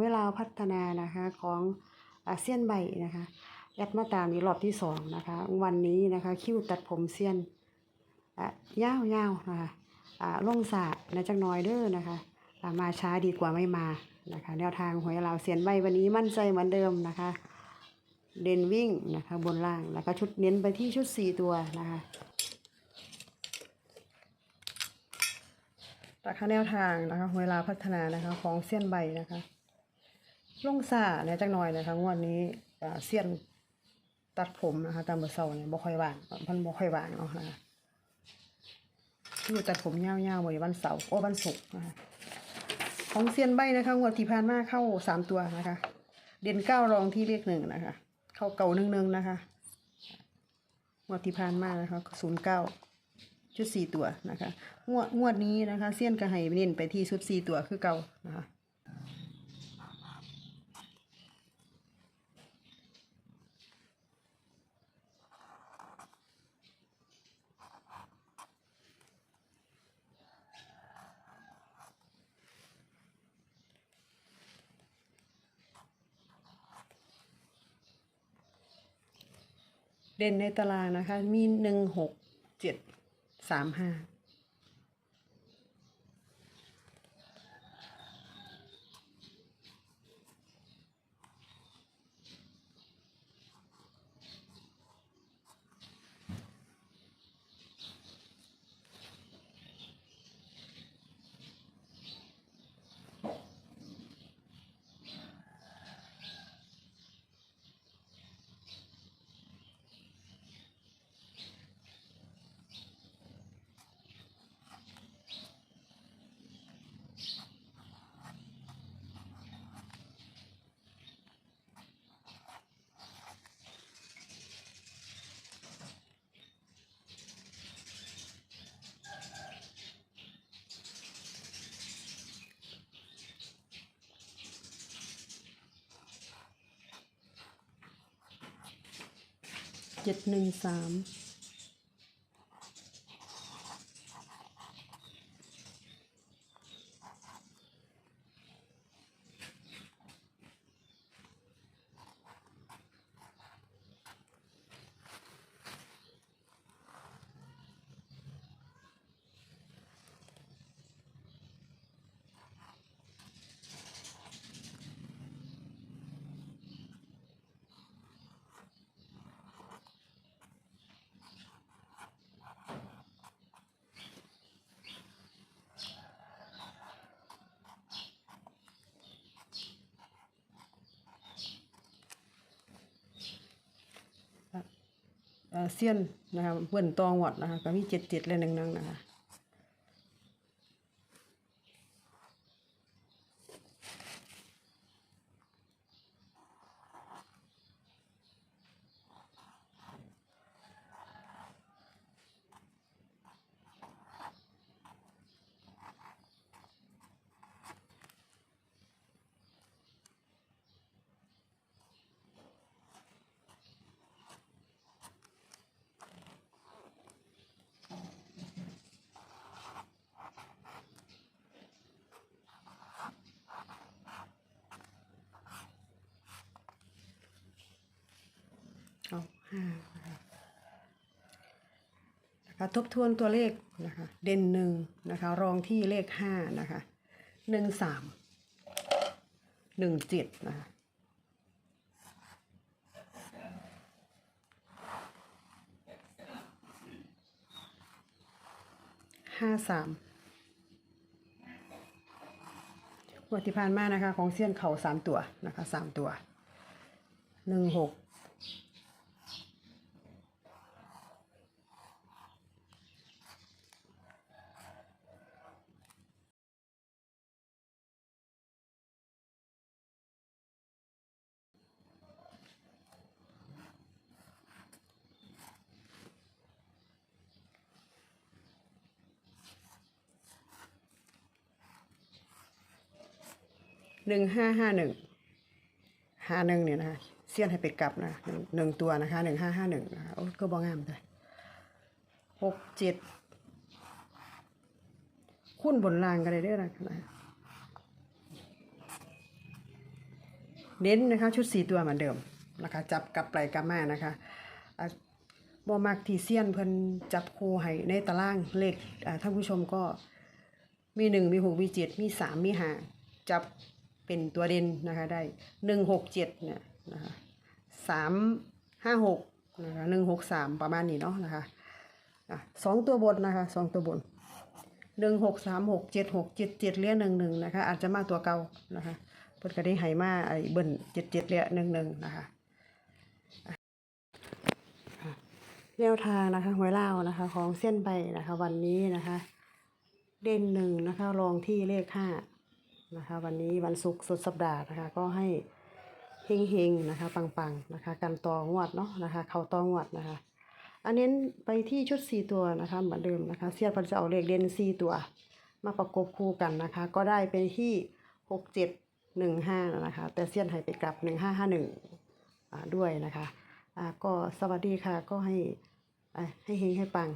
เวลาพัฒนานะคะของอาเซียนใบนะคะแอดมาตามนี้รอบที่สองนะคะวันนี้นะคะคิวตัดผมเซียนอะยาวๆนะคะอ่าลงสระนะจักหน้อยเด้อนะคะามาช้าดีกว่าไม่มานะคะแนวทางหวยเราเซียนใบวันนี้มั่นใจเหมือนเดิมนะคะเดนวิ่งนะคะบนล่างแล้วก็ชุดเน้นไปที่ชุดสี่ตัวนะคะราคาแนวทางนะคะเวลาพัฒนานะคะของเซียนใบนะคะ ลงซาเนี่ยจักหน่อยนะคะงวดนี้เซียนตัดผมนะคะตามเบอร์เซาเนี่ยบ่ค่อยว่างมันบ่ค่อยว่างเนาะนะคะคือตัดผมยาวๆไว้วันเสาร์โอ้วันศุกร์นะคะของเซียนใบนะคะงวดที่ผ่านมาเข้าสามตัวนะคะ เด่นเก้ารองที่เลขหนึ่งนะคะ เข้าเก่าหนึ่งหนึ่งนะคะงวดที่ผ่านมานะคะศูนย์เก้าชุดสี่ตัวนะคะ งวดงวดนี้นะคะเซียนกระไห้เน้นไปที่ชุดสี่ตัวคือเก่านะคะ เด่นในตารางนะคะ มีหนึ่งหกเจ็ดสามห้า เจ็ดหนึ่งสาม เซียนนะคะเพื่อนตองหวดนะคะก็มีเจ็ดเจ็ดและหนึ่งหนึ่งนะคะ เอาห้า นะคะทบทวนตัวเลขนะคะเด่นหนึ่งนะคะรองที่เลขห้านะคะหนึ่งสามหนึ่งเจ็ดนะคะห้าสามวัที่ผ่านมานะคะของเซียนเข่าสามตัวนะคะสามตัวหนึ่งหก หนึ่งห้าห้าหนึ่งห้าหนึ่งเนี่ยนะคะเสี้ยนให้ไปกลับนะหนึ่งหนึ่งตัวนะคะหนึ่งห้าห้าหนึ่งนะคะโอ้ก็บองามเลยหกเจ็ดคุ้นบนลางกันเลยด้อนะเน้นนะคะชุดสี่ตัวเหมือนเดิมนะคะจับกลับไปกลับมานะคะบ่มักที่เซียนเพิ่นจับคู่ให้ในตารางเลขท่านผู้ชมก็มีหนึ่งมีหกมีเจ็ดมีสามมีห้าจับ เป็นตัวเด่นนะคะได้หนึ่งหกเจ็ดเนี่ยนะคะสามห้าหกนะคะหนึ่งหกสามประมาณนี้เนาะนะคะอะสองตัวบนนะคะสองตัวบนหนึ่งหกสามหกเจ็ดหกเจ็ดเจ็ดเลี้ยหนึ่งหนึ่งนะคะอาจจะมาตัวเก่านะคะเพิ่นก็ได้ให้มาไอ้เบิ้ลเจ็ดเจ็ดเลี้ยหนึ่งหนึ่งนะคะแนวทางนะคะหวยเล่าวนะคะของเส้นใบนะคะวันนี้นะคะ เด่นหนึ่งนะคะรองที่เลขห้า นะคะ วันนี้วันศุกร์สุดสัปดาห์นะคะ ก็ให้เฮงๆนะคะ ปังๆนะคะกันต่องวดเนาะนะคะ เข้าต่องวดนะคะ อันเน้ไปที่ชุดสี่ตัวนะคะเหมือนเดิมนะคะ เสียดเพันจะเอาเลขเด่นสี่ตัว มาประกบคู่กันนะคะ ก็ได้เป็นที่หกเจ็ดหนึ่งห้านะคะ แต่เสียนให้ไปกลับหนึ่งห้าห้าหนึ่งด้วยนะคะอ่าก็สวัสดีค่ะก็ให้ให้เฮงให้ปัง